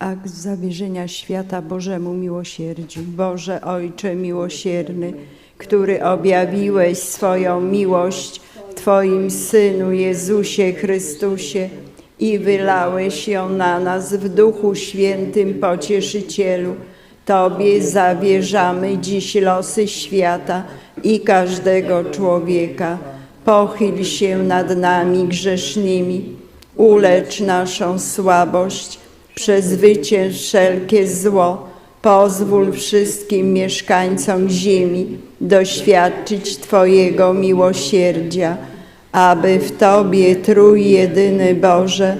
akt zawierzenia świata Bożemu miłosierdziu. Boże Ojcze miłosierny, który objawiłeś swoją miłość w Twoim Synu Jezusie Chrystusie i wylałeś ją na nas w Duchu Świętym Pocieszycielu, Tobie zawierzamy dziś losy świata i każdego człowieka. Pochyl się nad nami grzesznymi, ulecz naszą słabość, przezwycięż wszelkie zło, pozwól wszystkim mieszkańcom ziemi doświadczyć Twojego miłosierdzia, aby w Tobie Trójjedyny Boże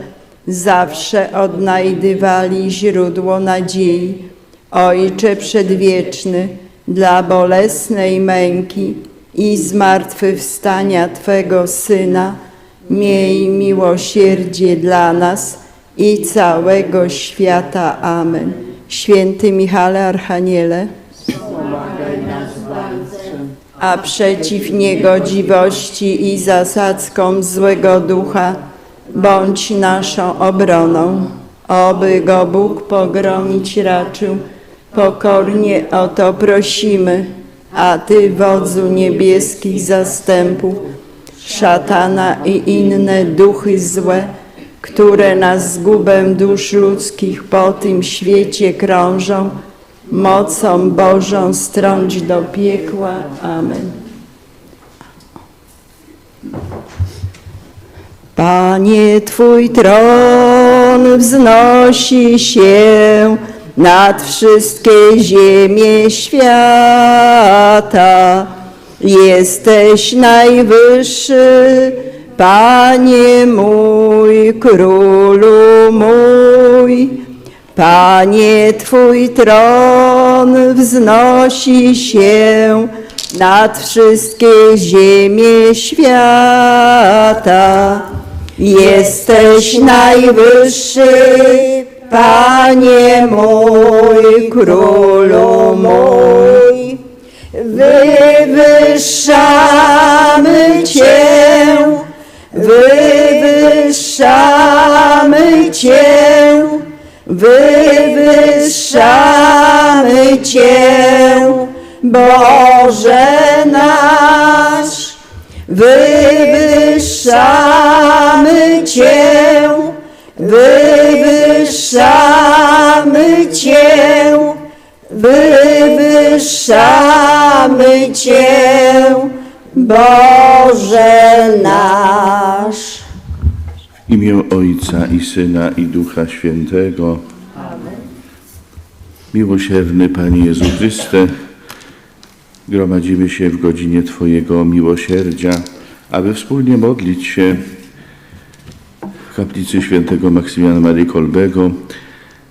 zawsze odnajdywali źródło nadziei. Ojcze Przedwieczny, dla bolesnej męki i zmartwychwstania Twego Syna, miej miłosierdzie dla nas i całego świata. Amen. Święty Michale Archaniele, a przeciw niegodziwości i zasadzkom złego ducha bądź naszą obroną. Oby go Bóg pogromić raczył, pokornie o to prosimy, a Ty, wodzu niebieskich zastępów, szatana i inne duchy złe, które na zgubę dusz ludzkich po tym świecie krążą, mocą Bożą strąć do piekła. Amen. Panie, Twój tron wznosi się nad wszystkie ziemie świata. Jesteś najwyższy, Panie mój, Królu mój. Panie, Twój tron wznosi się nad wszystkie ziemie świata. Jesteś najwyższy, Panie mój, Królu mój. Wywyższamy Cię, wywyższamy Cię, wywyższamy Cię, Boże nasz. Wywyższamy Cię, wywyższamy Cię, wywyższamy Cię, Boże nasz. W imię Ojca i Syna i Ducha Świętego. Miłosierny Panie Jezu Chryste, gromadzimy się w godzinie Twojego miłosierdzia, aby wspólnie modlić się w kaplicy świętego Maksymiliana Marii Kolbego,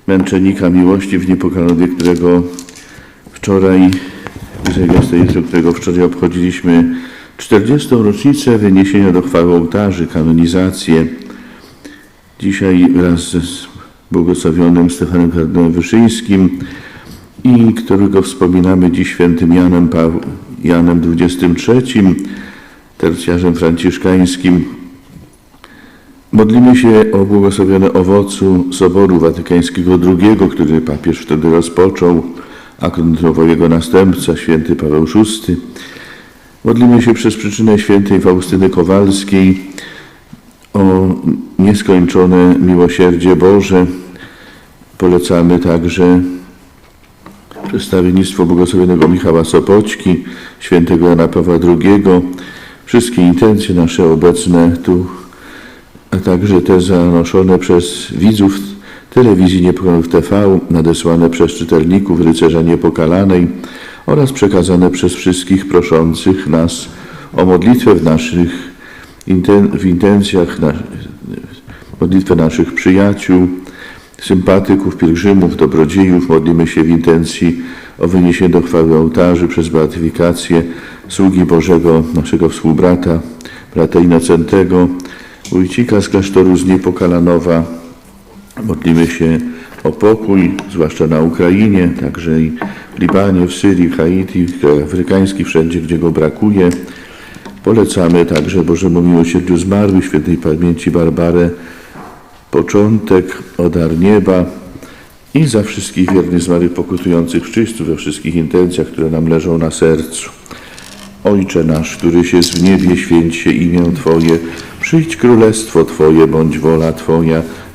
męczennika miłości w niepokalonie, którego wczoraj, jutro, którego wczoraj obchodziliśmy 40. rocznicę wyniesienia do chwały ołtarzy, kanonizację. Dzisiaj wraz z błogosławionym Stefanem Kardynałem Wyszyńskim i którego wspominamy dziś świętym Janem, Janem XXIII, tercjarzem franciszkańskim. Modlimy się o błogosławione owocu Soboru Watykańskiego II, który papież wtedy rozpoczął, a kontynuował jego następca, święty Paweł VI. Modlimy się przez przyczynę świętej Faustyny Kowalskiej o nieskończone miłosierdzie Boże. Polecamy także przedstawiennictwo błogosławionego Michała Sopoćki, świętego Jana Pawła II, wszystkie intencje nasze obecne tu, a także te zanoszone przez widzów telewizji Niepokonanych TV, nadesłane przez czytelników Rycerza Niepokalanej oraz przekazane przez wszystkich proszących nas o modlitwę w naszych inten- w intencjach, na, modlitwę naszych przyjaciół, sympatyków, pielgrzymów, dobrodziejów. Modlimy się w intencji o wyniesienie do chwały ołtarzy przez beatyfikację sługi Bożego, naszego współbrata, brata Inocentego, Wójcika z klasztoru z Niepokalanowa. Modlimy się o pokój, zwłaszcza na Ukrainie, także i w Libanie, w Syrii, Haiti, w krajach afrykańskich, wszędzie, gdzie go brakuje. Polecamy także Bożemu Miłosierdziu Zmarłych, świętej pamięci Barbarę, początek, o dar nieba i za wszystkich wiernych zmarłych pokutujących w czyściu we wszystkich intencjach, które nam leżą na sercu. Ojcze nasz, któryś jest w niebie, święć się imię Twoje, przyjdź królestwo Twoje, bądź wola Twoja,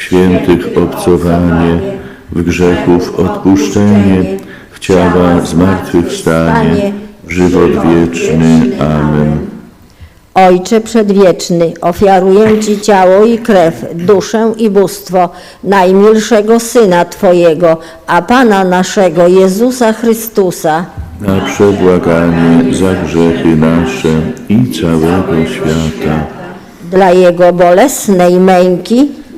świętych obcowanie, w grzechów odpuszczenie, w ciała zmartwychwstanie, w żywot wieczny. Amen. Ojcze Przedwieczny, ofiaruję Ci ciało i krew, duszę i bóstwo najmilszego Syna Twojego, a Pana naszego Jezusa Chrystusa, Na przebłaganie za grzechy nasze i całego świata. dla Jego bolesnej męki,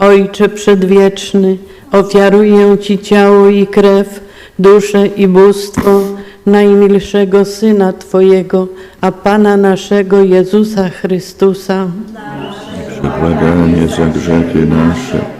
Ojcze Przedwieczny, ofiaruję Ci ciało i krew, duszę i bóstwo najmilszego Syna Twojego, a Pana naszego Jezusa Chrystusa, Przebłaganie za grzechy nasze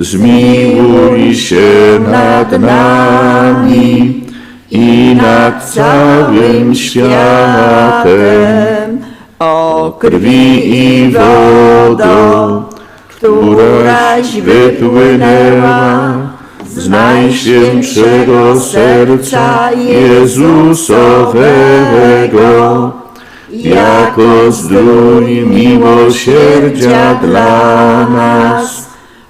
zmiłuj się nad nami i nad całym światem. O krwi i wodo, któraś wypłynęła z najświętszego serca Jezusowego, jako zdrój miłosierdzia dla nas,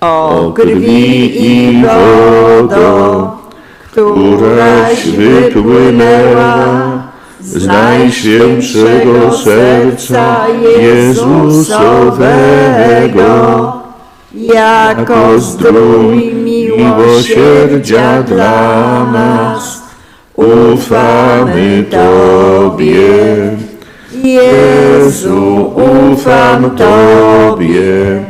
O krwi i wodo, któraś wypłynęła z najświętszego serca Jezusowego, jako zdrój miłosierdzia dla nas, ufamy Tobie. Jezu, ufam Tobie.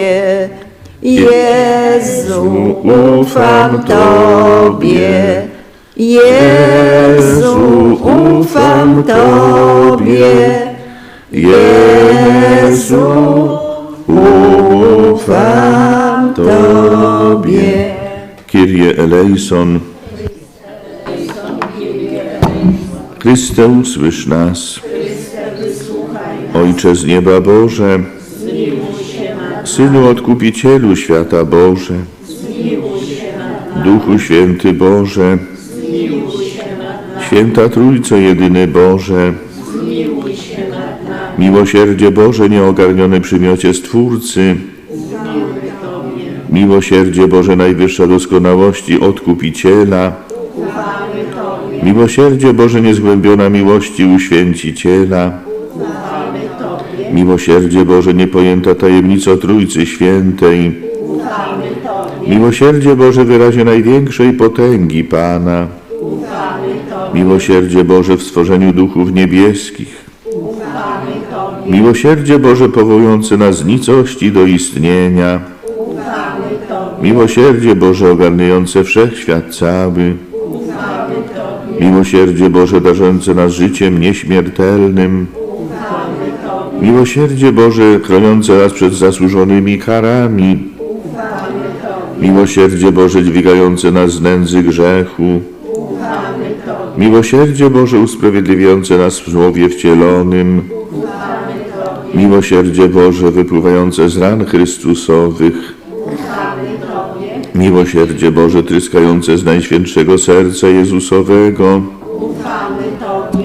Ufam Tobie. Jezu, ufam Tobie. Jezu, ufam Tobie. Kyrie eleison. Chryste, usłysz nas. Ojcze z nieba Boże, Synu Odkupicielu świata Boże, Duchu Święty Boże, Święta Trójco Jedyny Boże, Miłosierdzie Boże nieogarnione przymiocie Stwórcy, Miłosierdzie Boże Najwyższa Doskonałości Odkupiciela, Miłosierdzie Boże niezgłębiona miłości Uświęciciela, Miłosierdzie Boże niepojęta tajemnica Trójcy Świętej, Miłosierdzie Boże wyrazie największej potęgi Pana, Miłosierdzie Boże w stworzeniu duchów niebieskich, Miłosierdzie Boże powołujące nas z nicości do istnienia, Miłosierdzie Boże ogarniające wszechświat cały, Miłosierdzie Boże darzące nas życiem nieśmiertelnym, Miłosierdzie Boże chroniące nas przed zasłużonymi karami, Miłosierdzie Boże dźwigające nas z nędzy grzechu, Miłosierdzie Boże usprawiedliwiające nas w Słowie wcielonym, Miłosierdzie Boże wypływające z ran Chrystusowych, Miłosierdzie Boże tryskające z Najświętszego Serca Jezusowego,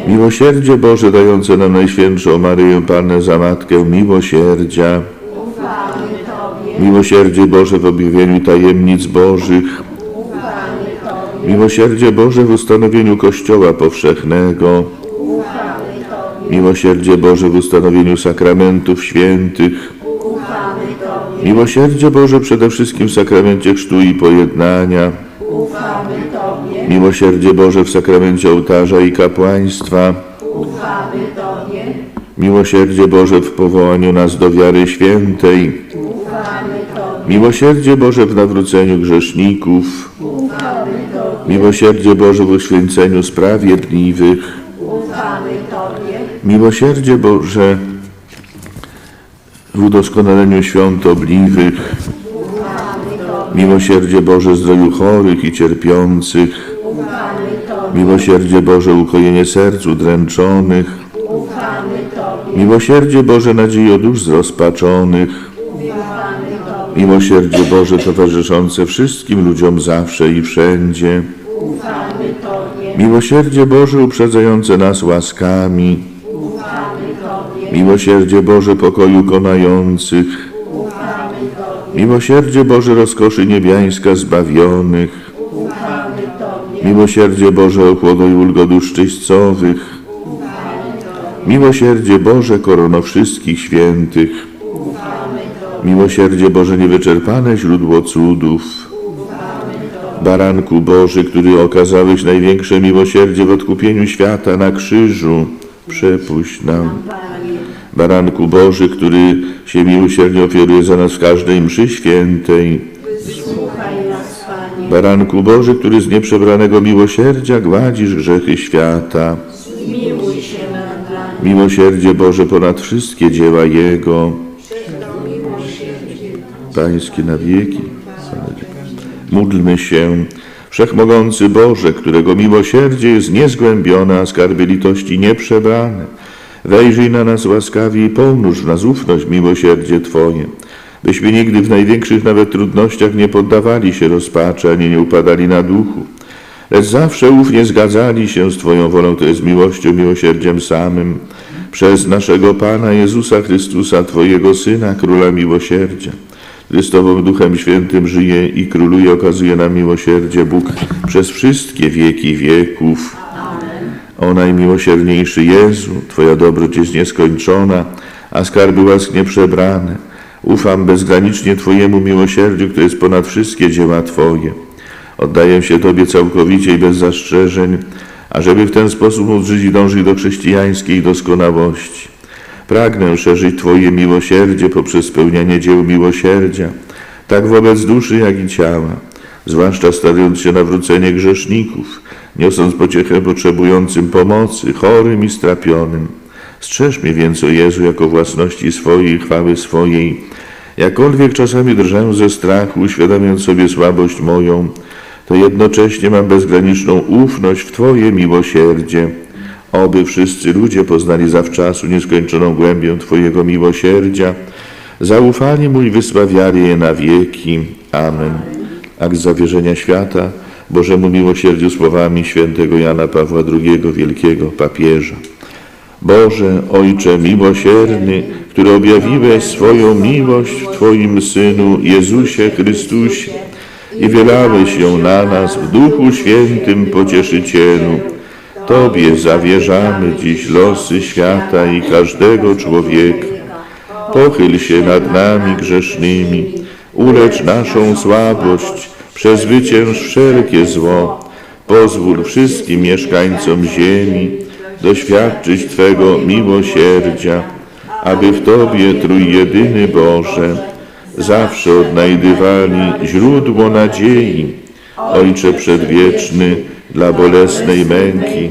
Miłosierdzie Boże dające nam Najświętszą Maryję Pannę za Matkę Miłosierdzia, Miłosierdzie Boże w objawieniu tajemnic Bożych, Miłosierdzie Boże w ustanowieniu Kościoła Powszechnego, Miłosierdzie Boże w ustanowieniu sakramentów świętych, Miłosierdzie Boże przede wszystkim w sakramencie chrztu i pojednania, Miłosierdzie Boże w sakramencie ołtarza i kapłaństwa, Miłosierdzie Boże w powołaniu nas do wiary świętej, Miłosierdzie Boże w nawróceniu grzeszników, Miłosierdzie Boże w uświęceniu sprawiedliwych, Miłosierdzie Boże w udoskonaleniu świątobliwych, miłosierdzie Boże zdrowiu chorych i cierpiących, miłosierdzie Boże ukojenie serc udręczonych, miłosierdzie Boże nadziei o dusz zrozpaczonych, miłosierdzie Boże towarzyszące wszystkim ludziom zawsze i wszędzie, miłosierdzie Boże uprzedzające nas łaskami, Miłosierdzie Boże pokoju konających, Miłosierdzie Boże rozkoszy niebiańska zbawionych, Miłosierdzie Boże ochłodu i ulgo dusz czyścowych, Miłosierdzie Boże korono wszystkich świętych, Miłosierdzie Boże niewyczerpane źródło cudów, Baranku Boży, który okazałeś największe miłosierdzie w odkupieniu świata na krzyżu, przepuść nam. Baranku Boży, który się miłosiernie ofiaruje za nas w każdej mszy świętej. Baranku Boży, który z nieprzebranego miłosierdzia gładzisz grzechy świata. Miłosierdzie Boże ponad wszystkie dzieła Jego. Pańskie na wieki. Módlmy się. Wszechmogący Boże, którego miłosierdzie jest niezgłębione, a skarby litości nieprzebrane. Wejrzyj na nas łaskawie i pomnóż nas ufność miłosierdzie Twoje, byśmy nigdy w największych nawet trudnościach nie poddawali się rozpaczy, ani nie upadali na duchu, lecz zawsze ufnie zgadzali się z Twoją wolą, to jest miłością, miłosierdziem samym, przez naszego Pana Jezusa Chrystusa, Twojego Syna, Króla Miłosierdzia. Chrystowym Duchem Świętym żyje i króluje, okazuje nam miłosierdzie Bóg przez wszystkie wieki wieków. O najmiłosierniejszy Jezu, Twoja dobroć jest nieskończona, a skarby łask nieprzebrane. Ufam bezgranicznie Twojemu miłosierdziu, które jest ponad wszystkie dzieła Twoje. Oddaję się Tobie całkowicie i bez zastrzeżeń, ażeby w ten sposób móc żyć i dążyć do chrześcijańskiej doskonałości. Pragnę szerzyć Twoje miłosierdzie poprzez spełnianie dzieł miłosierdzia, tak wobec duszy, jak i ciała, zwłaszcza starając się nawrócenie grzeszników, niosąc pociechę potrzebującym pomocy, chorym i strapionym. Strzeż mnie więc, o Jezu, jako własności swojej i chwały swojej, jakkolwiek czasami drżę ze strachu, uświadamiając sobie słabość moją, to jednocześnie mam bezgraniczną ufność w Twoje miłosierdzie. Oby wszyscy ludzie poznali zawczasu nieskończoną głębię Twojego miłosierdzia, zaufali Mu i wysławiali je na wieki. Amen. Akt zawierzenia świata Bożemu miłosierdziu słowami świętego Jana Pawła II, wielkiego papieża. Boże, Ojcze miłosierny, który objawiłeś swoją miłość w Twoim Synu Jezusie Chrystusie i wylałeś ją na nas w Duchu Świętym Pocieszycielu, Tobie zawierzamy dziś losy świata i każdego człowieka. Pochyl się nad nami grzesznymi, ulecz naszą słabość, przezwycięż wszelkie zło. Pozwól wszystkim mieszkańcom ziemi doświadczyć Twego miłosierdzia, aby w Tobie Trójjedyny Boże zawsze odnajdywali źródło nadziei. Ojcze Przedwieczny, dla bolesnej męki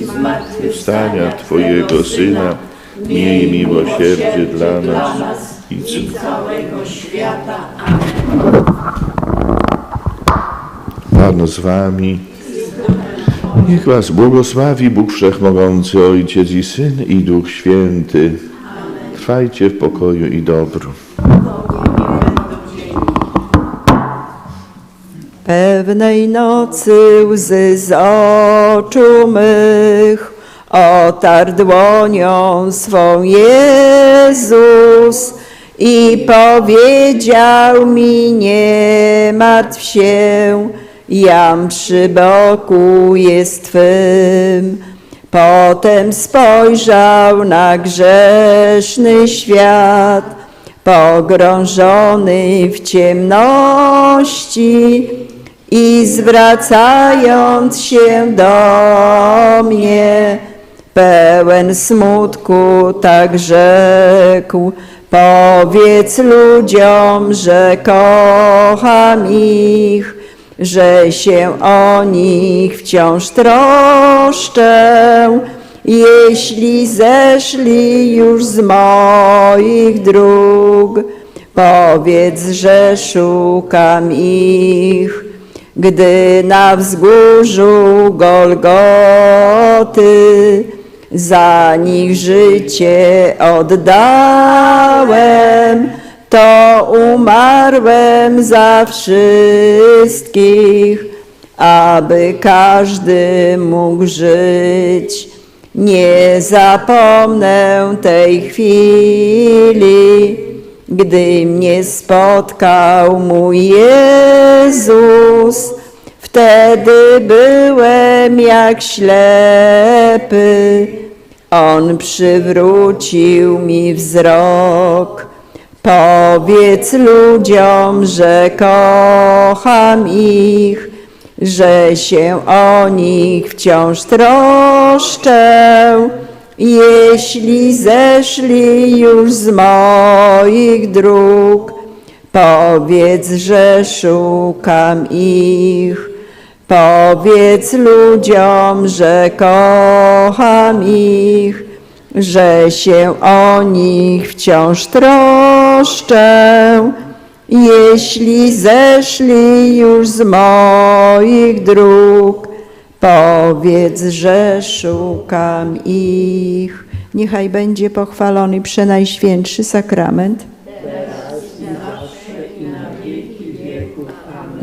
i zmartwychwstania Twojego Syna, miej miłosierdzie dla nas i całego świata. Pan z Wami. Niech Was błogosławi Bóg Wszechmogący, Ojciec i Syn i Duch Święty. Trwajcie w pokoju i dobru. Pewnej nocy łzy z oczu mych otarł dłonią swą Jezus i powiedział mi nie martw się, jam przy boku jest Twym. Potem spojrzał na grzeszny świat, pogrążony w ciemności i zwracając się do mnie, pełen smutku tak rzekł, powiedz ludziom, że kocham ich, że się o nich wciąż troszczę jeśli zeszli już z moich dróg. Powiedz, że szukam ich, gdy na wzgórzu Golgoty za nich życie oddałem, to umarłem za wszystkich, aby każdy mógł żyć. Nie zapomnę tej chwili, gdy mnie spotkał mój Jezus. Wtedy byłem jak ślepy, On przywrócił mi wzrok. Powiedz ludziom, że kocham ich, że się o nich wciąż troszczę. Jeśli zeszli już z moich dróg, powiedz, że szukam ich. Powiedz ludziom, że kocham ich, że się o nich wciąż troszczę. Jeśli zeszli już z moich dróg, powiedz, że szukam ich. Niechaj będzie pochwalony przenajświętszy sakrament.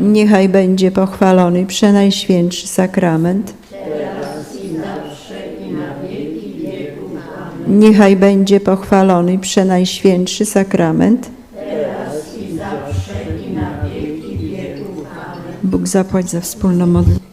Niechaj będzie pochwalony przenajświętszy sakrament. Niechaj będzie pochwalony przenajświętszy sakrament. Bóg zapłać za wspólną modlitwę.